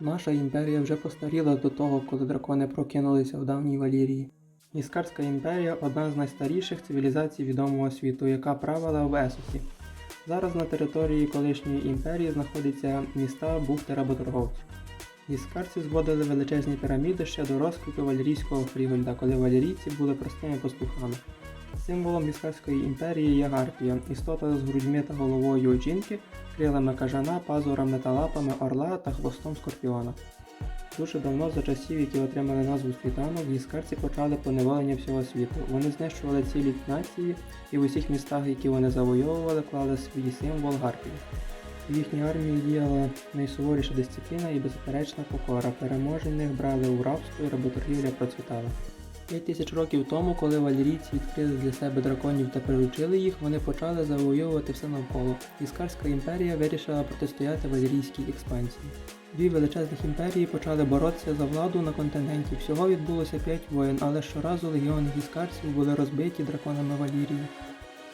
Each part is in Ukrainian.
Наша імперія вже постаріла до того, коли дракони прокинулися в давній Валірії. Іскарська імперія одна з найстаріших цивілізацій відомого світу, яка правила в Есосі. Зараз на території колишньої імперії знаходяться міста бухти работорговців. Іскарці зводили величезні піраміди ще до розквіту валерійського Фрігольда, коли валерійці були простими пастухами. Символом іскарської імперії є гарпія, істота з грудьми та головою жінки, крилами кажана, пазурами та лапами орла та хвостом скорпіона. Дуже давно, за часів, які отримали назву світанок, іскарці почали поневолення всього світу. Вони знищували цілі нації і в усіх містах, які вони завойовували, клали свій символ гарпії. В їхній армії діяла найсуворіша дисципліна і безперечна покора. Переможених брали у рабство і работоргівля процвітала. П'ять тисяч років тому, коли валерійці відкрили для себе драконів та приручили їх, вони почали завоювати все навколо. Іскарська імперія вирішила протистояти валерійській експансії. Дві величезних імперії почали боротися за владу на континенті. Всього відбулося п'ять воєн, але щоразу легіони іскарців були розбиті драконами Валірії.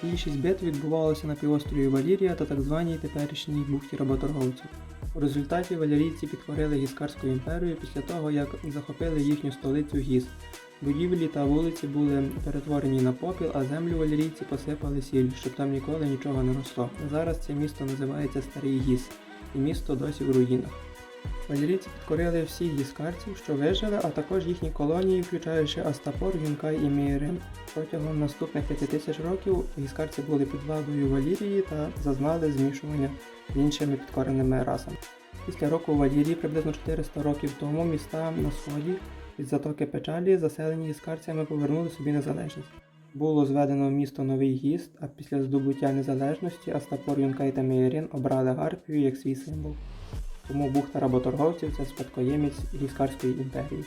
Більшість битв відбувалося на півострові Валірія та так званій теперішній бухті работорговців. У результаті валерійці підкорили Гіскарську імперію після того, як захопили їхню столицю Гіс. Будівлі та вулиці були перетворені на попіл, а землю валерійці посипали сіль, щоб там ніколи нічого не росло. Зараз це місто називається Старий Гіс, і місто досі в руїнах. Валерійці підкорили всіх гіскарців, що вижили, а також їхні колонії, включаючи Астапор, Юнкай і Мейрим. Протягом наступних п'яти тисяч років гіскарці були під владою Валірії та зазнали змішування з іншими підкореними расами. Після року Валірії, приблизно 400 років тому, міста на сході від затоки печалі, заселені іскарцями повернули собі незалежність. Було зведено місто Новий Гіст, а після здобуття незалежності Астапор, Юнкай та Мейрин обрали Гарпію як свій символ. Тому бухта работорговців це спадкоємець іскарської імперії.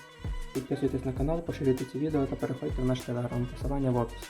Підписуйтесь на канал, поширюйте ці відео та переходьте в наш телеграм, посилання в описі.